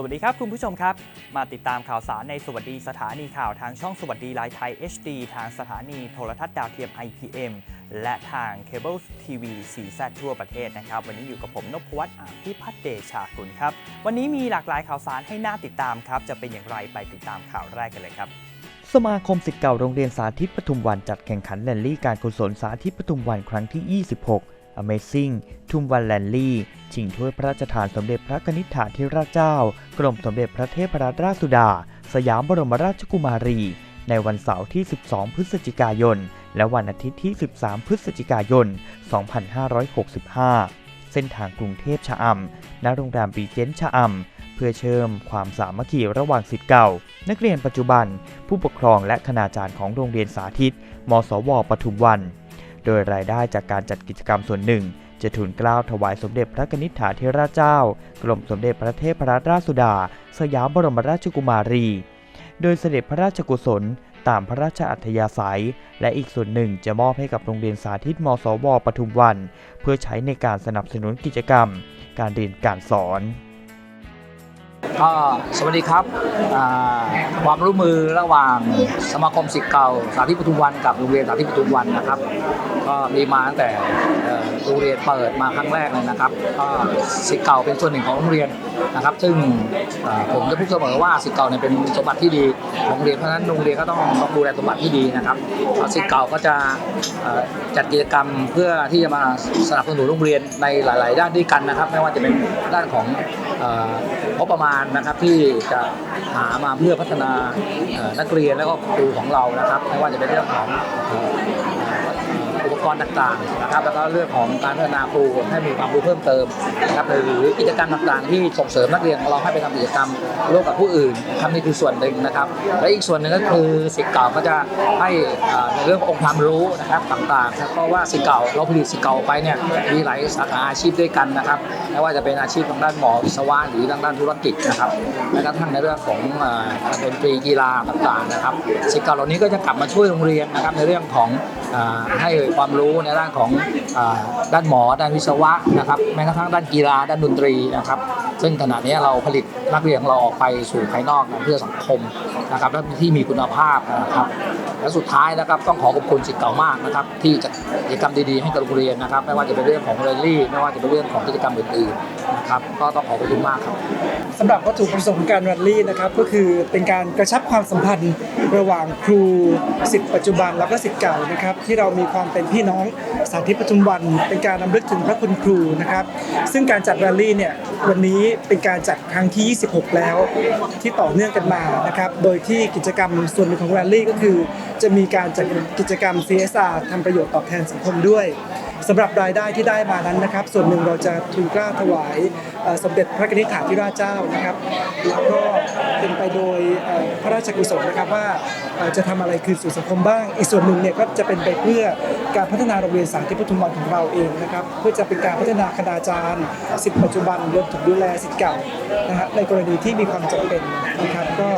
สวัสดีครับคุณผู้ชมครับ มาติดตามข่าวสารในสวัสดีสถานีข่าวทางช่องสวัสดีไลฟ์ไทย HD ทางสถานีโทรทัศน์ดาวเทียม IPM และทางเคเบิลทีวีสีแซทั่วประเทศนะครับ วันนี้อยู่กับผมนพวัฒน์อาภิพัฒน์เดชากุลครับ วันนี้มีหลากหลายข่าวสารให้น่าติดตามครับ จะเป็นอย่างไรไปติดตามข่าวแรกกันเลยครับสมาคมสิทธิ์เก่าโรงเรียนสาธิตปทุมวันจัดแข่งขันแรลลี่การกุศลสาธิตปทุมวันครั้งที่ 26 Amazing ทุมวันแรลลี่ชิงถ้วยพระราชทานสมเด็จพระกนิษฐาธิราชเจ้า กรมสมเด็จพระเทพรัตนราชสุดา สยามบรมราชกุมารี ในวันเสาร์ที่ 12 พฤศจิกายน และวันอาทิตย์ที่ 13 พฤศจิกายน 2565 เส้นทางกรุงเทพชะอำณโรงแรมรีเจนต์ชะอำเพื่อเชื่อมความสามัคคีระหว่างสิทธิ์เก่า นักเรียนปัจจุบัน ผู้ปกครองและคณาจารย์ของโรงเรียนสาธิต มสว ปทุมวัน โดยรายได้จากการจัดกิจกรรมส่วนหนึ่ง จะทุนเกล้าถวายสมเด็จพระนิษฐาธิราชเจ้า กรมสมเด็จพระเทพรัตนราชสุดา สยามบรมราชกุมารี โดยเสด็จพระราชกุศลตามพระราชอัธยาศัย และอีกส่วนหนึ่งจะมอบให้กับโรงเรียนสาธิตมสวปทุมวัน เพื่อใช้ในการสนับสนุนกิจกรรม การเรียนการสอน ก็สวัสดีครับความร่วมมือระหว่างสมาคมศิษย์เก่าสาธิตปทุมวันกับโรงเรียนสาธิตปทุมวันนะครับ ก็มีมาตั้งแต่โรงเรียนเปิดมาครั้งแรกเลยนะครับ ก็ศิษย์เก่าเป็นส่วนหนึ่งของโรงเรียนนะครับ ซึ่งผมจะพูดเสมอว่าศิษย์เก่าเนี่ยเป็นสมบัติที่ดีของโรงเรียนเพราะฉะนั้นโรงเรียนก็ต้องต้องดูแลสมบัติที่ดีนะครับศิษย์เก่าก็จะจัดกิจกรรมเพื่อที่จะมาสนับสนุนโรงเรียนในหลาย ๆ ด้านด้วยกันนะครับ ไม่ว่าจะเป็นด้านของ งบประมาณนะครับที่จะหามาเพื่อพัฒนานักเรียนและก็ครูของเรานะครับไม่ว่าจะเป็นเรื่องของ รต่างๆนะครับแล้วก็เรื่องของการพัฒนาครูให้มีความรู้เพิ่มเติมนะครับหรือกิจกรรมต่างๆ ที่ส่งเสริมนักเรียนของเราให้ไปทำกิจกรรมร่วมกับผู้อื่นครับนี่คือส่วนหนึ่งนะครับ และอีกส่วนหนึ่งก็คือสิทธิ์เก่าก็จะให้ในเรื่องขององค์ความรู้นะครับต่างๆเพราะว่าสิทธิ์เก่าเราผลิตสิทธิ์เก่าไปเนี่ยมีหลายสาขาอาชีพด้วยกันนะครับไม่ว่าจะเป็นอาชีพทางด้านหมอวิศวะหรือทางด้านธุรกิจนะครับแม้กระทั่งในเรื่องของเอ่อดนตรีกีฬาต่างๆนะครับสิทธิ์เก่าเหล่านี้ก็จะกลับมาช่วยโรงเรียนนะครับในเรื่องของ ให้ความรู้ในด้านของอด้านหมอด้านวิศวะนะครับแม้กระทั่งด้านกีฬาด้านดนตรีนะครับ ซึ่งขณะนี้เราผลิตนักเรียนของเราออกไปสู่ภายนอกนะเพื่อสังคมนะครับและที่มีคุณภาพนะครับและสุดท้ายนะครับต้องขอขอบคุณสิทธิ์เก่ามากนะครับที่จัดกิจกรรมดีๆให้กับโรงเรียนนะครับ ไม่ว่าจะเป็นเรื่องของเรลลี่ ไม่ว่าจะเป็นเรื่องของกิจกรรมอื่นๆนะครับก็ต้องขอขอบคุณมากครับสำหรับวัตถุประสงค์ของการแรลลี่นะครับก็คือเป็นการกระชับความสัมพันธ์ระหว่างครูสิทธิ์ปัจจุบันแล้วก็สิทธิ์เก่านะครับที่เรามีความเป็นพี่น้องสาธิตปทุมวัน เป็นการนำลึกถึงพระคุณครูนะครับซึ่งการจัดแรลลี่เนี่ย วันนี้เป็นการจัดครั้งที่ 26 แล้วที่ต่อเนื่องกันมานะครับโดยที่กิจกรรมส่วนหนึ่งของแรลลี่ก็คือ จะมีการจัดกิจกรรม CSR ทำประโยชน์ตอบแทนสังคมด้วยสำหรับรายได้ที่ได้มานั้นนะครับ ส่วนหนึ่งเราจะทุนกล้าถวายสมเด็จพระกนิษฐาธิราชเจ้านะครับแล้วก็เป็นไปโดยเอ่อพ ราชกุศลนะครับว่าจะทำอะไรคืนสู่สังคมบ้าง อีกส่วนหนึ่งเนี่ยก็จะเป็นไปเพื่อการพัฒนาโรงเรียนสาธิตปทุมวันของเราเองนะครับเพื่อจะเป็นการพัฒนาคณาจารย์สิทธิปัจจุบันรวมถึงดูแลสิทธิ์เก่านะฮะในกรณีที่มีความจำเป็นนะครับก็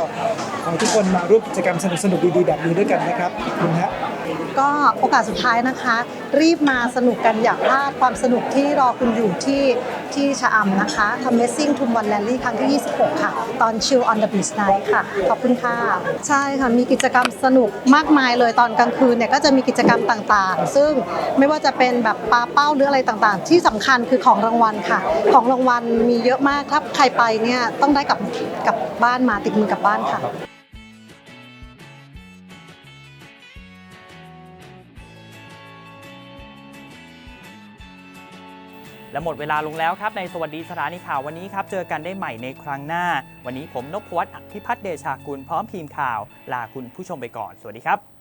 ขอทุกคนมาร่วมกิจกรรมสนุกๆดีๆแบบนี้ด้วยกันนะครับขอบคุณฮะ ก็โอกาสสุดท้ายนะคะ รีบมาสนุกกันอย่าพลาดความสนุกที่รอคุณอยู่ที่ที่ชะอำนะคะ Amazing ทุมวันแ a ลลี่ครั้งที่ 26 ค่ะ ตอน Chill on the Beach Night ค่ะ ขอบคุณค่ะ ใช่ค่ะ มีกิจกรรมสนุกมากมายเลยตอนกลางคืนเนี่ยก็จะมีกิจกรรมต่างๆ ซึ่งไม่ว่าจะเป็นแบบปลาเป้าหรืออะไรต่างๆ ที่สำคัญคือของรางวัลค่ะ ของรางวัลมีเยอะมากถ้าใครไปเนี่ยต้องได้กลับกลับบ้านมาติดมือกลับบ้านค่ะ และหมดเวลาลงแล้วครับในสวัสดีสถานีข่าววันนี้ครับ เจอกันได้ใหม่ในครั้งหน้า วันนี้ผมนพวัตอภิพัฒน์เดชากุลพร้อมทีมข่าว ลาคุณผู้ชมไปก่อน สวัสดีครับ